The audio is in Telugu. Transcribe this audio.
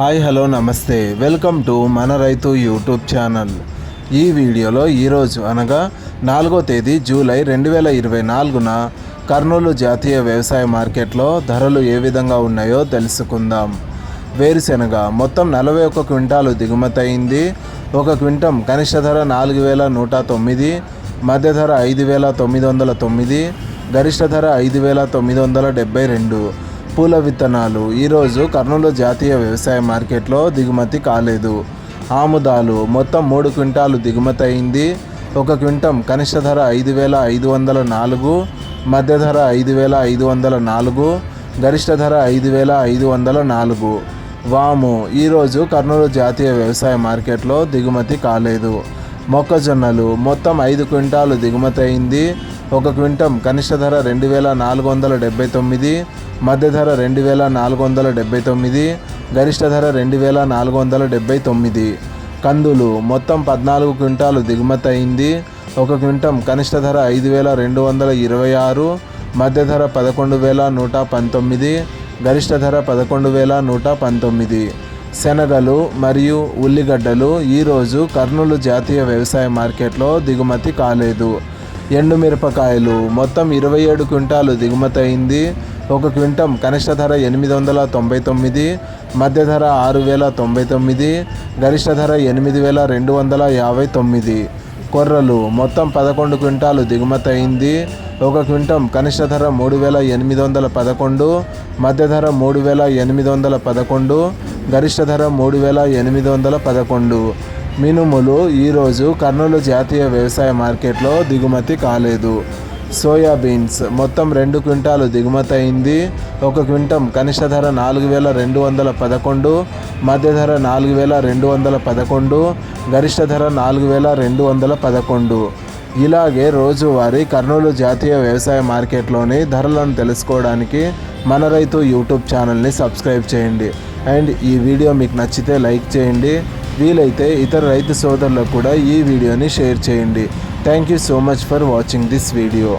హాయ్ హలో నమస్తే. వెల్కమ్ టు మన రైతు యూట్యూబ్ ఛానల్. ఈ వీడియోలో ఈరోజు అనగా నాలుగో తేదీ జూలై రెండు వేల ఇరవై నాలుగున కర్నూలు జాతీయ వ్యవసాయ మార్కెట్లో ధరలు ఏ విధంగా ఉన్నాయో తెలుసుకుందాం. వేరుశెనగ మొత్తం నలభై ఒక్క క్వింటాలు దిగుమతి అయింది. ఒక క్వింటం కనిష్ట ధర నాలుగు వేల నూట తొమ్మిది మధ్య ధర ఐదు వేల తొమ్మిది వందల తొమ్మిది గరిష్ట ధర ఐదు వేల తొమ్మిది వందల డెబ్బై రెండు. పూల విత్తనాలు. ఈరోజు కర్నూలు జాతీయ వ్యవసాయ మార్కెట్లో దిగుమతి కాలేదు. ఆముదాలు మొత్తం మూడు క్వింటాలు దిగుమతి అయింది. ఒక క్వింటం కనిష్ట ధర ఐదు వేల ఐదు వందల నాలుగు మధ్య ధర ఐదు వేల ఐదు వందల నాలుగు గరిష్ట ధర ఐదు వేల ఐదు వందల నాలుగు. వాము ఈరోజు కర్నూలు జాతీయ వ్యవసాయ మార్కెట్లో దిగుమతి కాలేదు. మొక్కజొన్నలు మొత్తం ఐదు క్వింటాలు దిగుమతి అయింది. ఒక క్వింటం కనిష్ట ధర రెండు వేల నాలుగు వందల డెబ్బై తొమ్మిది మధ్య ధర రెండు వేల నాలుగు వందల డెబ్బై తొమ్మిది గరిష్ట ధర రెండు వేల నాలుగు వందల డెబ్బై తొమ్మిది. కందులు మొత్తం పద్నాలుగు క్వింటాలు దిగుమతి అయింది. ఒక క్వింటం కనిష్ట ధర ఐదు వేల రెండు వందల ఇరవై ఆరు మధ్య ధర పదకొండు వేల నూట పంతొమ్మిది గరిష్ట ధర పదకొండు వేల నూట పంతొమ్మిది. శనగలు మరియు ఉల్లిగడ్డలు ఈరోజు కర్నూలు జాతీయ వ్యవసాయ మార్కెట్లో దిగుమతి కాలేదు. ఎండుమిరపకాయలు మొత్తం ఇరవై ఏడు క్వింటాలు దిగుమతి అయింది. ఒక క్వింటం కనిష్ట ధర ఎనిమిది వందల తొంభై తొమ్మిది మధ్య ధర ఆరు వేల తొంభై తొమ్మిది గరిష్ట ధర ఎనిమిది వేల రెండు వందల యాభై తొమ్మిది. కొర్రలు మొత్తం పదకొండు క్వింటాలు దిగుమతి అయింది. ఒక క్వింటం కనిష్ట ధర మూడు వేల ఎనిమిది వందల పదకొండు మధ్య ధర మూడు వేల ఎనిమిది వందల పదకొండు గరిష్ట ధర మూడు వేల ఎనిమిది వందల పదకొండు. మినుములు ఈరోజు కర్నూలు జాతీయ వ్యవసాయ మార్కెట్లో దిగుమతి కాలేదు. సోయాబీన్స్ మొత్తం రెండు క్వింటాలు దిగుమతి అయింది. ఒక క్వింటం కనిష్ట ధర నాలుగు వేల రెండు వందల పదకొండు మధ్య ధర నాలుగు వేల రెండు వందల పదకొండు గరిష్ట ధర నాలుగు వేల రెండు వందల పదకొండు. ఇలాగే రోజువారీ కర్నూలు జాతీయ వ్యవసాయ మార్కెట్లోని ధరలను తెలుసుకోవడానికి మన రైతు యూట్యూబ్ ఛానల్ని సబ్స్క్రైబ్ చేయండి. అండ్ ఈ వీడియో మీకు నచ్చితే లైక్ చేయండి. వీలైతే ఇతర రైతు సోదరులకు కూడా ఈ వీడియోని షేర్ చేయండి. Thank you so much for watching this video